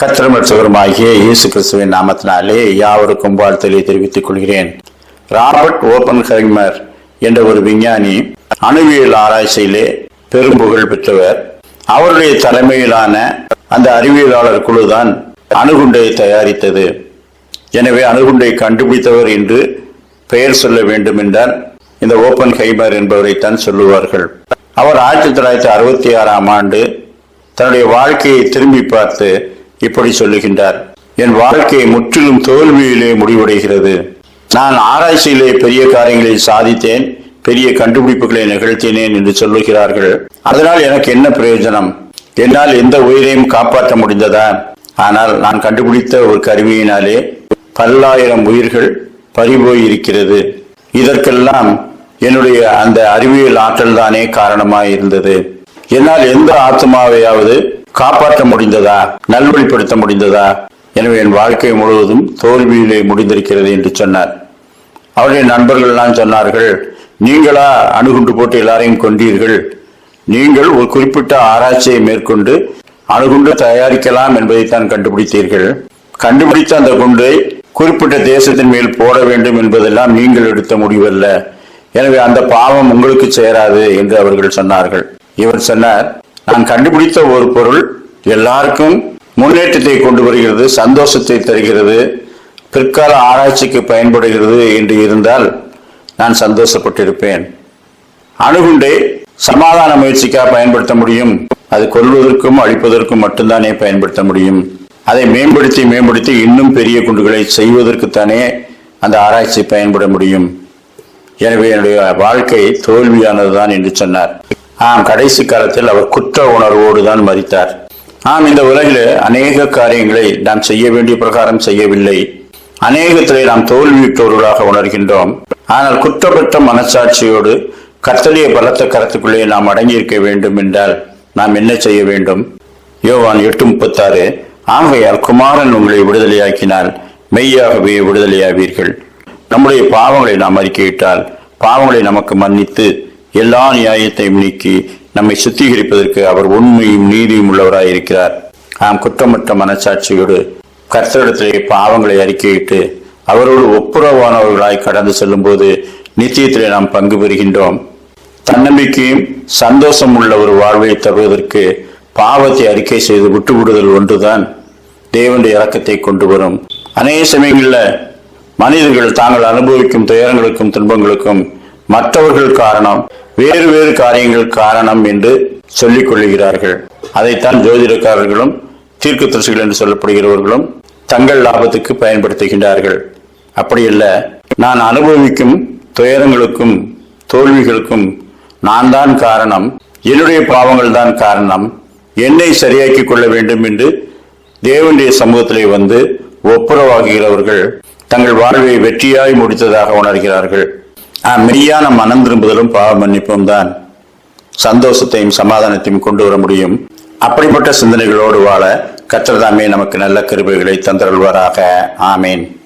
கத்திரமற்றவருமாகிய இயேசு கிறிஸ்துவின் நாமத்தினாலே யாவருக்கும் வாழ்த்தலை தெரிவித்துக் கொள்கிறேன். ராபர்ட் ஓபன் ஹைமர் என்ற ஒரு விஞ்ஞானி அணுவியல் ஆராய்ச்சியிலே பெரும் புகழ் பெற்றவர். அவருடைய தலைமையிலான அந்த அறிவியலாளர் குழுதான் அணுகுண்டை தயாரித்தது. எனவே அணுகுண்டை கண்டுபிடித்தவர் என்று பெயர் சொல்ல வேண்டும் என்றால் இந்த ஓபன் ஹைமர் என்பவரைத்தான் சொல்லுவார்கள். அவர் ஆயிரத்தி தொள்ளாயிரத்தி அறுபத்தி ஆறாம் ஆண்டு தன்னுடைய வாழ்க்கையை திரும்பி பார்த்து இப்படி சொல்லுகின்றார். என் வாழ்க்கை முற்றிலும் தோல்வியிலே முடிவடைகிறது. நான் ஆராய்ச்சியிலே பெரிய காரியங்களை சாதித்தேன் பெரிய கண்டுபிடிப்புகளை நிகழ்த்தினேன் என்று சொல்லுகிறார்கள். அதனால் எனக்கு என்ன பிரயோஜனம்? என்னால் எந்த உயிரையும் காப்பாற்ற முடிந்ததா? ஆனால் நான் கண்டுபிடித்த ஒரு கருவியினாலே பல்லாயிரம் உயிர்கள் பறிபோய் இருக்கிறது. இதற்கெல்லாம் என்னுடைய அந்த அறிவியல் ஆற்றல் தானே காரணமாய் இருந்தது. என்னால் எந்த ஆத்மாவையாவது காப்பாற்ற முடிந்ததா? நல்வழிப்படுத்த முடிந்ததா? எனவே என் வாழ்க்கை முழுவதும் தோல்வியிலே முடிந்திருக்கிறது என்று சொன்னார். அவருடைய நண்பர்கள் எல்லாம் சொன்னார்கள் நீங்களா அணுகுண்டு போட்டு எல்லாரையும் கொண்டீர்கள் நீங்கள் ஒரு குறிப்பிட்ட ஆராய்ச்சியை மேற்கொண்டு அணுகுண்டு தயாரிக்கலாம் என்பதைத்தான் கண்டுபிடித்தீர்கள். கண்டுபிடித்த அந்த குண்டை குறிப்பிட்ட தேசத்தின் மேல் போட வேண்டும் என்பதெல்லாம் நீங்கள் எடுத்த முடிவல்ல. எனவே அந்த பாவம் உங்களுக்கு சேராது என்று அவர்கள் சொன்னார்கள். இவர் சொன்னார் நான் கண்டுபிடித்த ஒரு பொருள் எல்லாருக்கும் முன்னேற்றத்தை கொண்டு வருகிறது சந்தோஷத்தை தருகிறது பிற்கால ஆராய்ச்சிக்கு பயன்படுகிறது என்று இருந்தால் நான் சந்தோஷப்பட்டிருப்பேன். அணுகுண்டை சமாதான முயற்சிக்காக பயன்படுத்த முடியும். அது கொள்வதற்கும் அழிப்பதற்கும் மட்டும்தானே பயன்படுத்த முடியும். அதை மேம்படுத்தி மேம்படுத்தி இன்னும் பெரிய குண்டுகளை செய்வதற்குத்தானே அந்த ஆராய்ச்சி பயன்பட முடியும். எனவே என்னுடைய வாழ்க்கை தோல்வியானதுதான் என்று சொன்னார். ஆம் கடைசி காலத்தில் அவர் குற்ற உணர்வோடு தான் மறித்தார் ஆம் இந்த உலகில் அநேக காரியங்களை நாம் செய்ய வேண்டிய பிரகாரம் செய்யவில்லை. அநேகத்திலே நாம் தோல்வியுற்றவர்களாக உணர்கின்றோம். ஆனால் குற்றப்பட்ட மனசாட்சியோடு கத்தலிய பலத்த கரத்துக்குள்ளே நாம் அடங்கியிருக்க வேண்டும் என்றால் நாம் என்ன செய்ய வேண்டும்? யோவான் எட்டு முப்பத்தாறு ஆகையால் குமாரன் உங்களை விடுதலையாக்கினால் மெய்யாகவே விடுதலையாவீர்கள். நம்முடைய பாவங்களை நாம் அறிக்கையிட்டால் பாவங்களை நமக்கு மன்னித்து எல்லா நியாயத்தையும் நீக்கி நம்மை சுத்திகரிப்பதற்கு அவர் உண்மையும் நீதியும் உள்ளவராய் இருக்கிறார். நாம் குற்றமற்ற மனசாட்சியோடு கர்த்தரிடத்திலே பாவங்களை அறிக்கையிட்டு அவரோடு ஒப்புரவானவர்களாய் கடந்து செல்லும்போது நித்தியத்திலே நாம் பங்கு பெறுகின்றோம். தன்னம்பிக்கையும் சந்தோஷம் உள்ள ஒரு வாழ்வை தருவதற்கு பாவத்தை அறிக்கை செய்து விட்டுவிடுதல் ஒன்றுதான் தேவனுடைய இறக்கத்தை கொண்டு வரும். அநேக சமயங்களில் மனிதர்கள் தாங்கள் அனுபவிக்கும் துயரங்களுக்கும் துன்பங்களுக்கும் மற்றவர்கள் காரணம் வேறு வேறு காரியங்கள் காரணம் என்று சொல்லிக் கொள்ளுகிறார்கள். அதைத்தான் ஜோதிடக்காரர்களும் தீர்க்கதரிசிகள் என்று சொல்லப்படுகிறவர்களும் தங்கள் லாபத்துக்கு பயன்படுத்துகின்றார்கள். அப்படியல்ல நான் அனுபவிக்கும் துயரங்களுக்கும் தோல்விகளுக்கும் நான் தான் காரணம் என்னுடைய பாவங்கள் தான் காரணம் என்னை சரியாக்கிக் கொள்ள வேண்டும் என்று தேவனுடைய சமூகத்திலே வந்து ஒப்புரவாகுகிறவர்கள் தங்கள் வாழ்வை வெற்றியாய் முடித்ததாக உணர்கிறார்கள். மெய்யான மனம் திரும்புதலும் பாவ மன்னிப்பும் தான் சந்தோஷத்தையும் சமாதானத்தையும் கொண்டு வர முடியும். அப்படிப்பட்ட சிந்தனைகளோடு வாழ கற்றதாமே நமக்கு நல்ல கிருபைகளை தந்தருள்வாராக. ஆமேன்.